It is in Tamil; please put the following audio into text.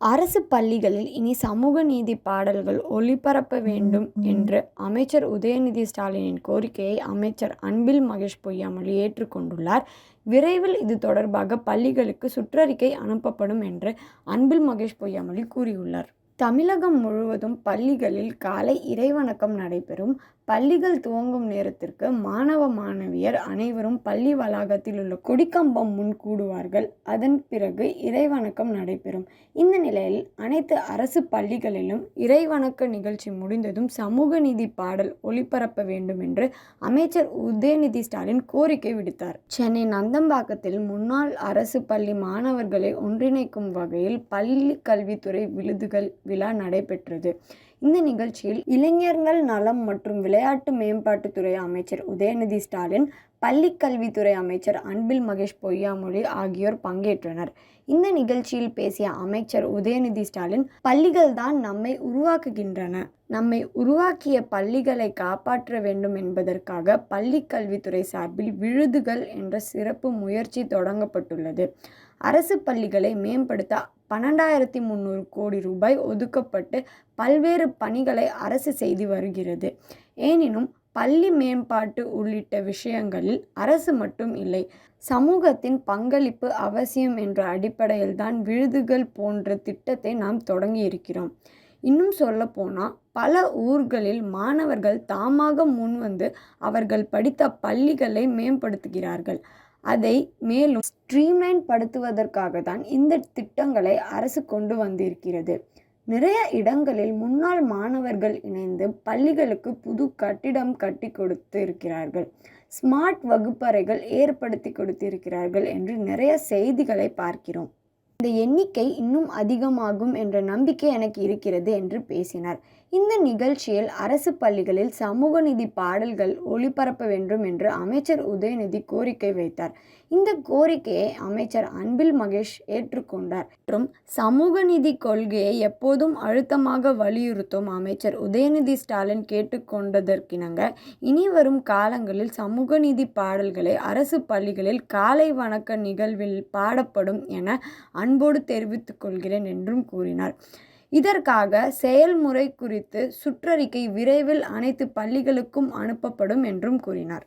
அரசு பள்ளிகளில் இனி சமூக நீதி பாடல்கள் ஒளிபரப்ப வேண்டும் என்று அமைச்சர் உதயநிதி ஸ்டாலினின் கோரிக்கையை அமைச்சர் அன்பில் மகேஷ் பொய்யாமொழி ஏற்றுக்கொண்டுள்ளார். விரைவில் இது தொடர்பாக பள்ளிகளுக்கு சுற்றறிக்கை அனுப்பப்படும் என்று அன்பில் மகேஷ் பொய்யாமொழி கூறியுள்ளார். தமிழகம் முழுவதும் பள்ளிகளில் காலை இறைவணக்கம் நடைபெறும். பள்ளிகள் துவங்கும் நேரத்திற்கு மாணவ மாணவியர் அனைவரும் பள்ளி வளாகத்தில் உள்ள கொடிக்கம்பம் முன் கூடுவார்கள். அதன் பிறகு இறைவணக்கம் நடைபெறும். இந்த நிலையில் அனைத்து அரசு பள்ளிகளிலும் இறைவணக்க நிகழ்ச்சி முடிந்ததும் சமூக நீதி பாடல் ஒளிபரப்ப வேண்டும் என்று அமைச்சர் உதயநிதி ஸ்டாலின் கோரிக்கை விடுத்தார். சென்னை நந்தம்பாக்கத்தில் முன்னாள் அரசு பள்ளி மாணவர்களை ஒன்றிணைக்கும் வகையில் பள்ளி கல்வித்துறை விருதுகள் விழா நடைபெற்றது. இந்த நிகழ்ச்சியில் இளைஞர்கள் நலம் மற்றும் விளையாட்டு மேம்பாட்டுத்துறை அமைச்சர் உதயநிதி ஸ்டாலின் பள்ளிக்கல்வித்துறை அமைச்சர் அன்பில் மகேஷ் பொய்யாமொழி ஆகியோர் பங்கேற்றனர். இந்த நிகழ்ச்சியில் பேசிய அமைச்சர் உதயநிதி ஸ்டாலின் பள்ளிகள் தான் நம்மை உருவாக்குகின்றன. நம்மை உருவாக்கிய பள்ளிகளை காப்பாற்ற வேண்டும் என்பதற்காக பள்ளிக்கல்வித்துறை சார்பில் விழுதுகள் என்ற சிறப்பு முயற்சி தொடங்கப்பட்டுள்ளது. அரசு பள்ளிகளை மேம்படுத்த பன்னெண்டாயிரத்தி முந்நூறு கோடி ரூபாய் ஒதுக்கப்பட்டு பல்வேறு பணிகளை அரசு செய்து வருகிறது. எனினும் பள்ளி மேம்பாட்டு உள்ளிட்ட விஷயங்களில் அரசு மட்டும் இல்லை சமூகத்தின் பங்களிப்பு அவசியம் என்ற அடிப்படையில் தான் விருதுகள் போன்ற திட்டத்தை நாம் தொடங்கியிருக்கிறோம். இன்னும் சொல்லப்போனா பல ஊர்களில் மாணவர்கள் தாமாக முன்வந்து அவர்கள் படித்த பள்ளிகளை மேம்படுத்துகிறார்கள். அதை மேலும் ஸ்ட்ரீம்லைன் படுத்துவதற்காக தான் இந்த திட்டங்களை அரசு கொண்டு வந்திருக்கிறது. நிறைய இடங்களில் முன்னாள் மாணவர்கள் இணைந்து பள்ளிகளுக்கு புது கட்டிடம் கட்டி கொடுத்து இருக்கிறார்கள். ஸ்மார்ட் வகுப்பறைகள் ஏற்படுத்தி கொடுத்திருக்கிறார்கள் என்று நிறைய செய்திகளை பார்க்கிறோம். இந்த எண்ணிக்கை இன்னும் அதிகமாகும் என்ற நம்பிக்கை எனக்கு இருக்கிறது என்று பேசினார். இந்த நிகழ்ச்சியில் அரசு பள்ளிகளில் சமூக நிதி பாடல்கள் ஒளிபரப்ப வேண்டும் என்று அமைச்சர் உதயநிதி கோரிக்கை வைத்தார். இந்த கோரிக்கையை அமைச்சர் அன்பில் மகேஷ் ஏற்றுக்கொண்டார். மற்றும் சமூக நிதி கொள்கையை எப்போதும் அழுத்தமாக வலியுறுத்தும் அமைச்சர் உதயநிதி ஸ்டாலின் கேட்டுக்கொண்டதற்கிணங்க இனி வரும் காலங்களில் சமூக நீதி பாடல்களை அரசு பள்ளிகளில் காலை வணக்க நிகழ்வில் பாடப்படும் என அன்போடு தெரிவித்துக் கொள்கிறேன் என்றும் கூறினார். இதற்காக செயல்முறை குறித்து சுற்றறிக்கை விரைவில் அனைத்து பள்ளிகளுக்கும் அனுப்பப்படும் என்றும் கூறினார்.